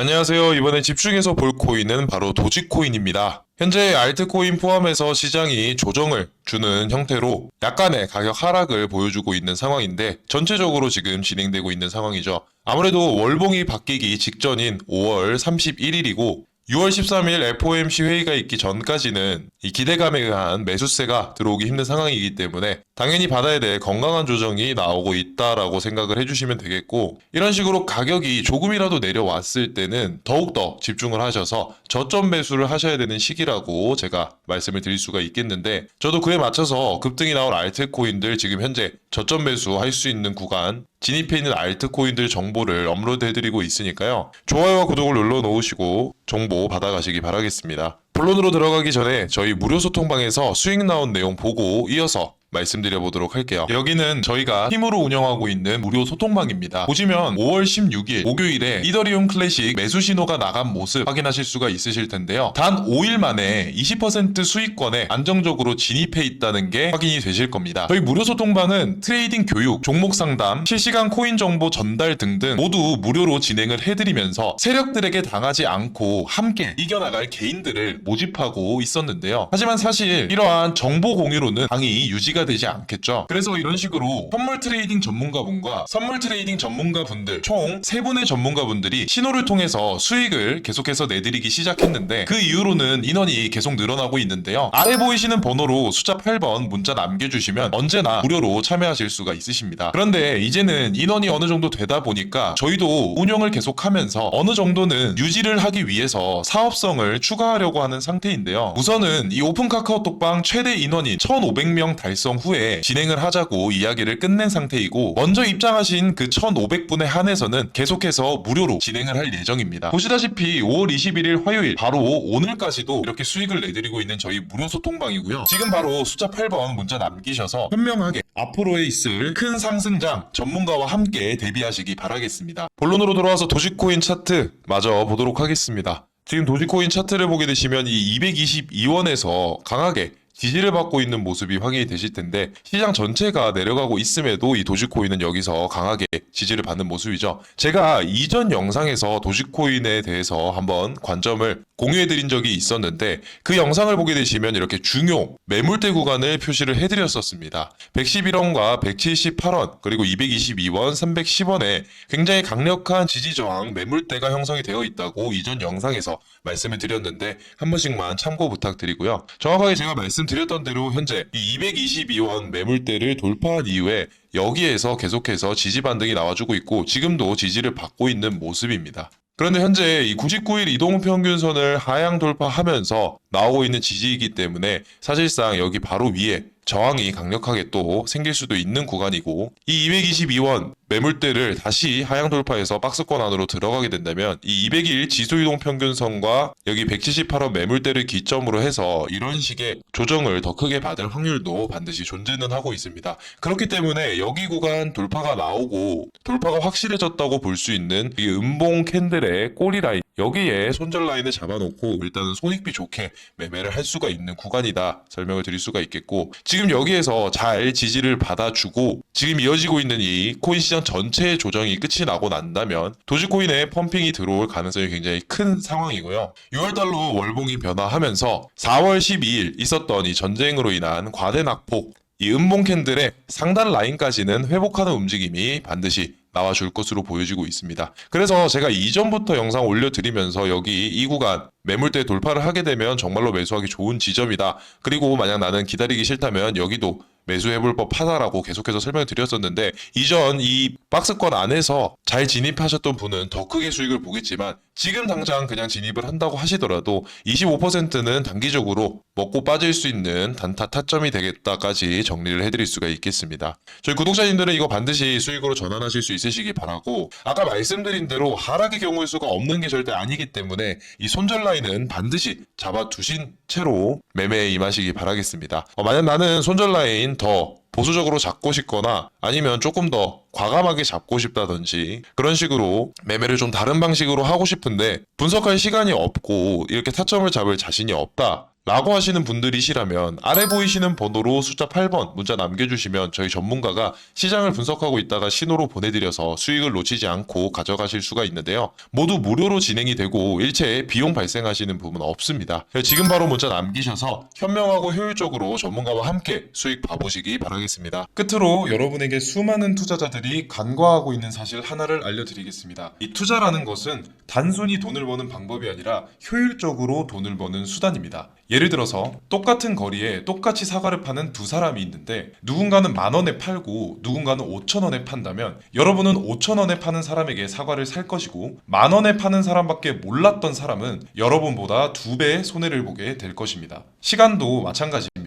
안녕하세요. 이번에 집중해서 볼 코인은 바로 도지코인입니다. 현재 알트코인 포함해서 시장이 조정을 주는 형태로 약간의 가격 하락을 보여주고 있는 상황인데 전체적으로 지금 진행되고 있는 상황이죠. 아무래도 월봉이 바뀌기 직전인 5월 31일이고 6월 13일 FOMC 회의가 있기 전까지는 이 기대감에 의한 매수세가 들어오기 힘든 상황이기 때문에 당연히 받아야 될 건강한 조정이 나오고 있다라고 생각을 해주시면 되겠고 이런 식으로 가격이 조금이라도 내려왔을 때는 더욱더 집중을 하셔서 저점 매수를 하셔야 되는 시기라고 제가 말씀을 드릴 수가 있겠는데 저도 그에 맞춰서 급등이 나올 알트코인들 지금 현재 저점 매수 할 수 있는 구간 진입해 있는 알트코인들 정보를 업로드해드리고 있으니까요. 좋아요와 구독을 눌러 놓으시고 정보 받아가시기 바라겠습니다. 본론으로 들어가기 전에 저희 무료 소통방에서 수익 나온 내용 보고 이어서 말씀드려 보도록 할게요. 여기는 저희가 힘으로 운영하고 있는 무료 소통방입니다. 보시면 5월 16일 목요일에 이더리움 클래식 매수 신호가 나간 모습 확인하실 수가 있으실 텐데요. 단 5일 만에 20% 수익권에 안정적으로 진입해 있다는 게 확인이 되실 겁니다. 저희 무료 소통방은 트레이딩 교육, 종목 상담, 실시간 코인 정보 전달 등등 모두 무료로 진행을 해드리면서 세력들에게 당하지 않고 함께 이겨나갈 개인들을 모집하고 있었는데요. 하지만 사실 이러한 정보 공유로는 방이 유지가 되지 않겠죠. 그래서 이런 식으로 선물 트레이딩 전문가분과 선물 트레이딩 전문가분들 총세 분의 전문가분들이 신호를 통해서 수익을 계속해서 내드리기 시작했는데 그 이후로는 인원이 계속 늘어나고 있는데요. 아래 보이시는 번호로 숫자 8번 문자 남겨주시면 언제나 무료로 참여하실 수가 있으십니다. 그런데 이제는 인원이 어느 정도 되다 보니까 저희도 운영을 계속하면서 어느 정도는 유지를 하기 위해서 사업성을 추가하려고 하는 상태인데요. 우선은 이 오픈 카카오톡방 최대 인원인 1,500명 달성 후에 진행을 하자고 이야기를 끝낸 상태이고 먼저 입장하신 그 1,500분에 한해서는 계속해서 무료로 진행을 할 예정입니다. 보시다시피 5월 21일 화요일 바로 오늘까지도 이렇게 수익을 내드리고 있는 저희 무료 소통방이고요. 지금 바로 숫자 8번 문자 남기셔서 현명하게 앞으로에 있을 큰 상승장 전문가와 함께 대비하시기 바라겠습니다. 본론으로 돌아와서 도시코인 차트 마저 보도록 하겠습니다. 지금 도지코인 차트를 보게 되시면 이 222원에서 강하게 지지를 받고 있는 모습이 확인이 되실 텐데 시장 전체가 내려가고 있음에도 이 도지코인은 여기서 강하게 지지를 받는 모습이죠. 제가 이전 영상에서 도지코인에 대해서 한번 관점을 공유해 드린 적이 있었는데 그 영상을 보게 되시면 이렇게 중요 매물대 구간을 표시를 해 드렸었습니다. 111원과 178원 그리고 222원, 310원에 굉장히 강력한 지지 저항 매물대가 형성이 되어 있다고 이전 영상에서 말씀을 드렸는데 한 번씩만 참고 부탁드리고요. 정확하게 제가 말씀드렸던 대로 현재 이 222원 매물대를 돌파한 이후에 여기에서 계속해서 지지 반등이 나와주고 있고 지금도 지지를 받고 있는 모습입니다. 그런데 현재 이 99일 이동 평균선을 하향 돌파하면서 나오고 있는 지지이기 때문에 사실상 여기 바로 위에 저항이 강력하게 또 생길 수도 있는 구간이고 이 222원 매물대를 다시 하향 돌파해서 박스권 안으로 들어가게 된다면 이 200일 지수 이동 평균선과 여기 178원 매물대를 기점으로 해서 이런 식의 조정을 더 크게 받을 확률도 반드시 존재는 하고 있습니다. 그렇기 때문에 여기 구간 돌파가 나오고 돌파가 확실해졌다고 볼 수 있는 이 음봉 캔들의 꼬리 라인 여기에 손절 라인을 잡아놓고 일단은 손익비 좋게 매매를 할 수가 있는 구간이다 설명을 드릴 수가 있겠고 지금 여기에서 잘 지지를 받아주고 지금 이어지고 있는 이 코인 시장 전체의 조정이 끝이 나고 난다면 도지코인에 펌핑이 들어올 가능성이 굉장히 큰 상황이고요 6월 달로 월봉이 변화하면서 4월 12일 있었던 이 전쟁으로 인한 과대 낙폭 이 음봉 캔들의 상단 라인까지는 회복하는 움직임이 반드시 나와줄 것으로 보여지고 있습니다. 그래서 제가 이전부터 영상 올려드리면서 여기 이 구간 매물대 돌파를 하게 되면 정말로 매수하기 좋은 지점이다. 그리고 만약 나는 기다리기 싫다면 여기도 매수해볼 법하다라고 계속해서 설명을 드렸었는데 이전 이 박스권 안에서 잘 진입하셨던 분은 더 크게 수익을 보겠지만 지금 당장 그냥 진입을 한다고 하시더라도 25%는 단기적으로 먹고 빠질 수 있는 단타 타점이 되겠다까지 정리를 해드릴 수가 있겠습니다. 저희 구독자님들은 이거 반드시 수익으로 전환하실 수 있으시기 바라고 아까 말씀드린 대로 하락의 경우의 수가 없는 게 절대 아니기 때문에 이 손절 라인은 반드시 잡아두신 채로 매매에 임하시기 바라겠습니다. 어, 만약 나는 손절 라인 더 보수적으로 잡고 싶거나 아니면 조금 더 과감하게 잡고 싶다든지 그런 식으로 매매를 좀 다른 방식으로 하고 싶은데 분석할 시간이 없고 이렇게 타점을 잡을 자신이 없다 라고 하시는 분들이시라면 아래 보이시는 번호로 숫자 8번 문자 남겨주시면 저희 전문가가 시장을 분석하고 있다가 신호로 보내드려서 수익을 놓치지 않고 가져가실 수가 있는데요. 모두 무료로 진행이 되고 일체의 비용 발생하시는 부분 없습니다. 지금 바로 문자 남기셔서 현명하고 효율적으로 전문가와 함께 수익 봐보시기 바라겠습니다. 끝으로 여러분에게 수많은 투자자들이 간과하고 있는 사실 하나를 알려드리겠습니다. 이 투자라는 것은 단순히 돈을 버는 방법이 아니라 효율적으로 돈을 버는 수단입니다. 예를 들어서 똑같은 거리에 똑같이 사과를 파는 두 사람이 있는데 누군가는 만 원에 팔고 누군가는 5천 원에 판다면 여러분은 5천 원에 파는 사람에게 사과를 살 것이고 만 원에 파는 사람밖에 몰랐던 사람은 여러분보다 두 배의 손해를 보게 될 것입니다. 시간도 마찬가지입니다.